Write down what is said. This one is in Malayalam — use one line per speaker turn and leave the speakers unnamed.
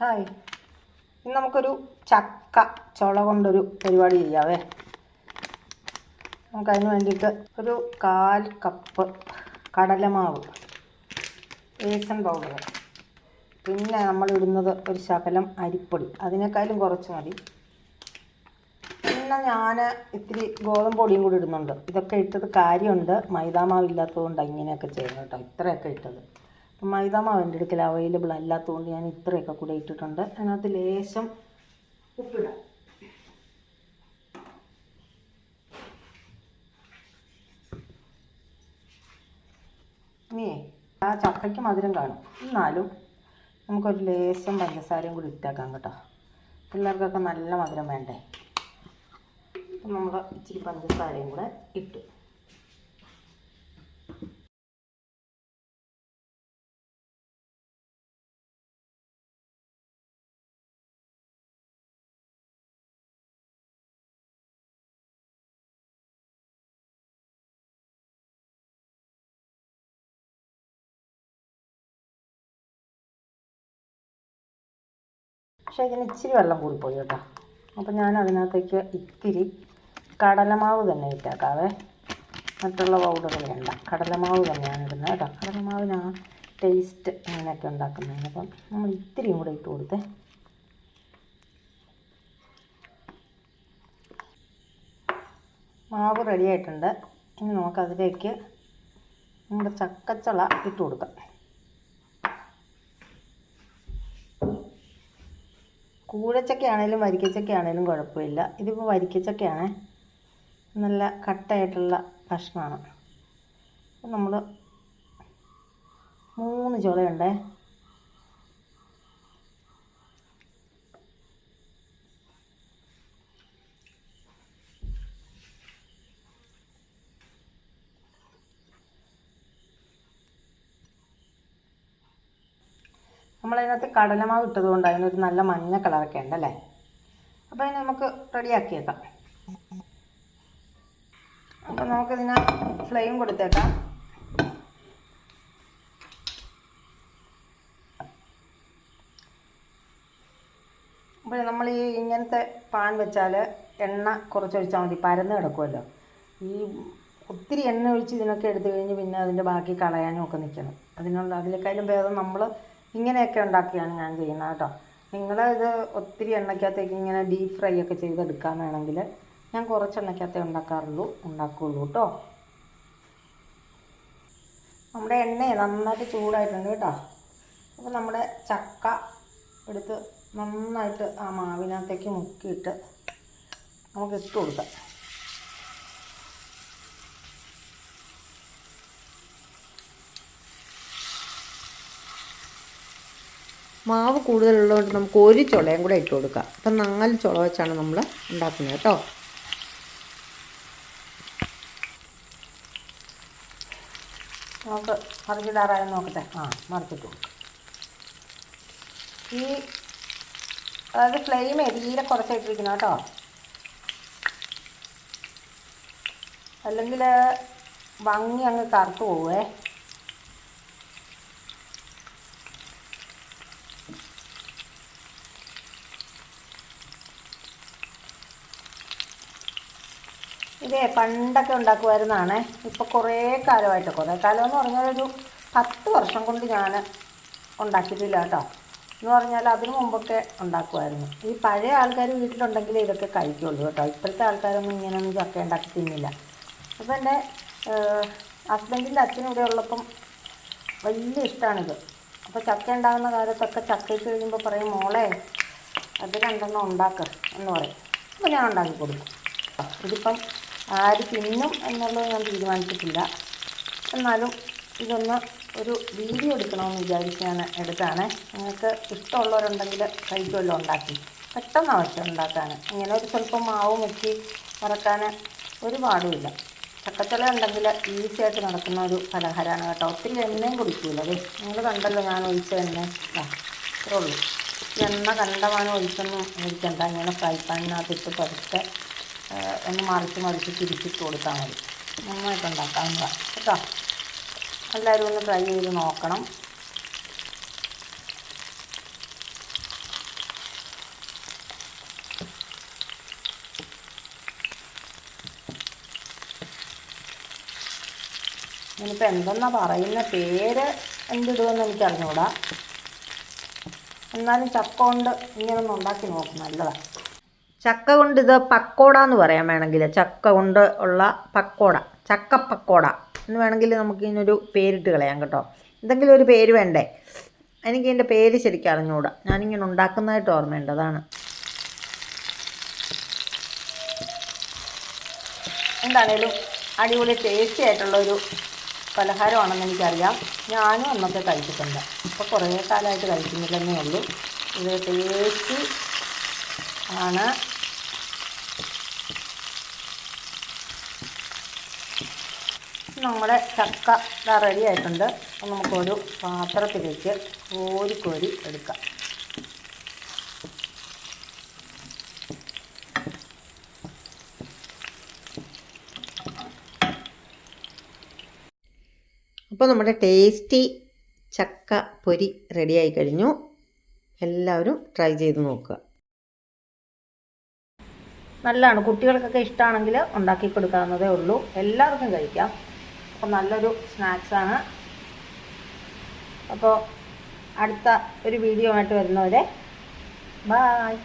ഹായ്. ഇന്ന് നമുക്കൊരു ചക്ക ചുള കൊണ്ടൊരു പരിപാടി ചെയ്യാവേ. നമുക്കതിന് വേണ്ടിയിട്ട് ഒരു കാൽ കപ്പ് കടലമാവ് ഏസൻ പൗഡർ പിന്നെ നമ്മൾ ഇടുന്നത് ഒരു ശകലം അരിപ്പൊടി. അതിനേക്കാളും കുറച്ച് മതി. പിന്നെ ഞാൻ ഇത്തിരി ഗോതമ്പ് പൊടിയും കൂടി ഇടുന്നുണ്ട്. ഇതൊക്കെ ഇട്ടത് കാര്യമുണ്ട്. മൈദാമാവില്ലാത്തത് കൊണ്ട് ഇങ്ങനെയൊക്കെ ചെയ്യുന്നു കേട്ടോ. ഇത്രയൊക്കെ ഇട്ടത്. അപ്പം മൈദാമാവ് എന്റെ അടുക്കൽ അവൈലബിൾ അല്ലാത്തതുകൊണ്ട് ഞാൻ ഇത്രയൊക്കെ കൂടെ ഇട്ടിട്ടുണ്ട്. അതിനകത്ത് ലേശം ഉപ്പിടാം. ആ ചക്കയ്ക്ക് മധുരം കാണും. എന്നാലും നമുക്കൊരു ലേശം പഞ്ചസാരയും കൂടി ഇട്ടേക്കാം കേട്ടോ. പിള്ളേർക്കൊക്കെ നല്ല മധുരം വേണ്ടേ? അപ്പം നമ്മൾ ഇച്ചിരി പഞ്ചസാരയും കൂടെ ഇട്ടു. പക്ഷേ ഇതിന് ഇച്ചിരി വെള്ളം കൂടിപ്പോയി കേട്ടോ. അപ്പം ഞാൻ അതിനകത്തേക്ക് ഇത്തിരി കടലമാവ് തന്നെ ഇട്ടേക്കാവേ. മറ്റുള്ള പൗഡർ വേണ്ട. കടലമാവ് തന്നെയാണ് ഇടുന്നത് കേട്ടോ. കടലമാവിനാണ് ടേസ്റ്റ് അങ്ങനെയൊക്കെ ഉണ്ടാക്കുന്നതിന് അപ്പം നമ്മൾ ഇത്തിരിയും കൂടെ ഇട്ട് കൊടുത്തേ. മാവ് റെഡിയായിട്ടുണ്ട് ഇനി നമുക്കതിലേക്ക് നമ്മുടെ ചക്കച്ചുള ഇട്ട് കൊടുക്കാം. കൂഴച്ചക്കയാണേലും വരിക്കച്ചക്കയാണേലും കുഴപ്പമില്ല. ഇതിപ്പോൾ വരിക്കച്ചക്കയാണ്. നല്ല കട്ടയായിട്ടുള്ള കഷ്ണമാണ് നമ്മൾ മൂന്ന് ചുളയുണ്ടേ. നമ്മളതിനകത്ത് കടലമാവ് ഇട്ടത് കൊണ്ട് അതിനൊരു നല്ല മഞ്ഞ കളറൊക്കെ ഉണ്ടല്ലേ അപ്പോൾ അതിന് നമുക്ക് റെഡിയാക്കിയേക്കാം. അപ്പോൾ നമുക്കിതിന് ഫ്ലെയിം കൊടുത്തേക്കാം. അപ്പോൾ നമ്മൾ ഈ ഇങ്ങനത്തെ പാൻ വെച്ചാൽ എണ്ണ കുറച്ചൊഴിച്ചാൽ മതി പരന്ന് കിടക്കുമല്ലോ ഈ ഒത്തിരി എണ്ണ ഒഴിച്ച് ഇതിനൊക്കെ എടുത്തു കഴിഞ്ഞ് പിന്നെ അതിന്റെ ബാക്കി കളയാനും ഒക്കെ നിൽക്കണം അതിനുള്ള അതിലേക്കാളും ഭേദം നമ്മൾ ഇങ്ങനെയൊക്കെ ഉണ്ടാക്കിയാണ് ഞാൻ ചെയ്യുന്നത് കേട്ടോ. നിങ്ങൾ ഇത് ഒത്തിരി എണ്ണയ്ക്കകത്തേക്ക് ഇങ്ങനെ ഡീപ് ഫ്രൈ ഒക്കെ ചെയ്തെടുക്കാൻ വേണമെങ്കിൽ ഞാൻ കുറച്ച് എണ്ണയ്ക്കകത്തേ ഉണ്ടാക്കാറുള്ളൂ ഉണ്ടാക്കുകയുള്ളൂ കേട്ടോ. നമ്മുടെ എണ്ണ നന്നായിട്ട് ചൂടായിട്ടുണ്ട് കേട്ടോ. അപ്പോൾ നമ്മുടെ ചക്ക എടുത്ത് നന്നായിട്ട് ആ മാവിനകത്തേക്ക് മുക്കിയിട്ട് നമുക്ക് ഇട്ട് കൊടുക്കാം. മാവ് കൂടുതലുള്ളതുകൊണ്ട് നമുക്ക് ഒരു ചുളയും കൂടെ ഇട്ട് കൊടുക്കാം. അപ്പം നാല് ചുള വെച്ചാണ് നമ്മൾ ഉണ്ടാക്കുന്നത് കേട്ടോ. നമുക്ക് മറിച്ചിടാറായി നോക്കട്ടെ. ആ മറിച്ചിട്ട്. ഈ അതായത് ഫ്ലെയിം തീരെ കുറച്ചിട്ടിരിക്കണം കേട്ടോ. അല്ലെങ്കിൽ ഭംഗി അങ്ങ് കറുത്ത് പോവേ. ഇതേ പണ്ടൊക്കെ ഉണ്ടാക്കുമായിരുന്നാണ്. ഇപ്പോൾ കുറേ കാലമായിട്ട് കുറേ കാലം എന്ന് പറഞ്ഞാൽ ഒരു പത്ത് വർഷം കൊണ്ട് ഞാൻ ഉണ്ടാക്കിയിട്ടില്ല കേട്ടോ. എന്ന് പറഞ്ഞാൽ അതിനു മുമ്പൊക്കെ ഉണ്ടാക്കുമായിരുന്നു. ഈ പഴയ ആൾക്കാർ വീട്ടിലുണ്ടെങ്കിൽ ഇതൊക്കെ കഴിക്കുള്ളൂ കേട്ടോ. ഇപ്പോഴത്തെ ആൾക്കാരൊന്നും ഇങ്ങനെയൊന്നും ചക്ക ഉണ്ടാക്കി തിന്നില്ല. അപ്പോൾ എന്റെ ഹസ്ബൻഡിന്റെ അച്ഛനും ഇവിടെ ഉള്ളപ്പം വലിയ ഇഷ്ടമാണിത് അപ്പോൾ ചക്ക ഉണ്ടാകുന്ന കാലത്തൊക്കെ ചക്ക ഇട്ട് കഴിയുമ്പോൾ പറയും മോളെ അത് രണ്ടെണ്ണം ഉണ്ടാക്കുക എന്ന് പറയും. അപ്പോൾ ഞാൻ ഉണ്ടാക്കി കൊടുക്കും. ഇതിപ്പം ആര് തിന്നും എന്നുള്ളത് ഞാൻ തീരുമാനിച്ചിട്ടില്ല. എന്നാലും ഇതൊന്ന് ഒരു വീഡിയോ എടുക്കണമെന്ന് വിചാരിച്ച് ഞാൻ എടുത്താണ്. നിങ്ങൾക്ക് ഇഷ്ടമുള്ളവരുണ്ടെങ്കിൽ കഴിക്കുമല്ലോ ഉണ്ടാക്കി. പെട്ടെന്ന് ആവശ്യം ഉണ്ടാക്കാൻ ഇങ്ങനെ ഒരു സ്വല്പം മാവ് മുക്കി വറക്കാൻ ഒരു പാടുമില്ല ചക്കച്ചല ഉണ്ടെങ്കിൽ ഈസി ആയിട്ട് നടക്കുന്ന ഒരു പലഹാരമാണ് കേട്ടോ. ഒത്തിരി എണ്ണയും കുടിക്കില്ല അതെ. നിങ്ങൾ കണ്ടല്ലോ ഞാൻ ഒഴിച്ച എണ്ണ. ഇത്രേ ഉള്ളൂ. എണ്ണ കണ്ടമാനം ഒഴിച്ചൊന്നും ഒഴിക്കണ്ട ഇങ്ങനെ ഫ്രൈ പാനിനകത്തിട്ട് പതുക്കെ ഒന്ന് മറിച്ച് മറിച്ച് തിരിച്ചിട്ട് കൊടുത്താൽ മതി. നന്നായിട്ട് ഉണ്ടാക്കാം കേട്ടോ? എല്ലാവരും ഒന്ന് ട്രൈ ചെയ്ത് നോക്കണം. ഇനിയിപ്പോൾ എന്തെന്നാ പറയുന്ന പേര് എന്തിടുമെന്ന് എനിക്കറിഞ്ഞുകൂടാ എന്നാലും ചക്ക കൊണ്ട് ഇങ്ങനൊന്ന് ഉണ്ടാക്കി നോക്കും നല്ലതാണ് ചക്ക കൊണ്ട് ഇത് പക്കോട എന്ന് പറയാൻ വേണമെങ്കിൽ. ചക്ക കൊണ്ട് ഉള്ള പക്കോട ചക്ക പക്കോട എന്ന് വേണമെങ്കിൽ നമുക്ക് ഇതിനൊരു പേരിട്ട് കളയാം കേട്ടോ. എന്തെങ്കിലും ഒരു പേര് വേണ്ടേ? എനിക്ക് എന്റെ പേര് ശരിക്കും അറിഞ്ഞുകൂടാ ഞാനിങ്ങനെ ഉണ്ടാക്കുന്നതായിട്ട് ഓർമ്മയുണ്ട് അതാണ്. എന്താണേലും അടിപൊളി ടേസ്റ്റി ആയിട്ടുള്ള ഒരു പലഹാരമാണെന്ന് എനിക്കറിയാം. ഞാനും അന്നൊക്കെ കഴിച്ചിട്ടുണ്ട്. ഇപ്പോൾ കുറേ കാലമായിട്ട് കഴിക്കുന്നില്ലെന്നേ ഉള്ളൂ. ഇത് ടേസ്റ്റി ആണ്. നമ്മുടെ ചക്ക റെഡി ആയിട്ടുണ്ട്. അപ്പം നമുക്കൊരു പാത്രത്തിലേക്ക് കോരി കോരി എടുക്കാം. അപ്പോൾ നമ്മുടെ ടേസ്റ്റി ചക്ക പൊരി റെഡിയായി കഴിഞ്ഞു. എല്ലാവരും ട്രൈ ചെയ്ത് നോക്കുക. നല്ലതാണ്. കുട്ടികൾക്കൊക്കെ ഇഷ്ടമാണെങ്കിൽ ഉണ്ടാക്കി കൊടുക്കാവുന്നതേ ഉള്ളൂ. എല്ലാവർക്കും കഴിക്കാം. അപ്പോൾ നല്ലൊരു സ്നാക്സാണ് അപ്പോൾ അടുത്ത ഒരു വീഡിയോ ആയിട്ട് വരുന്നവരെ ബായ്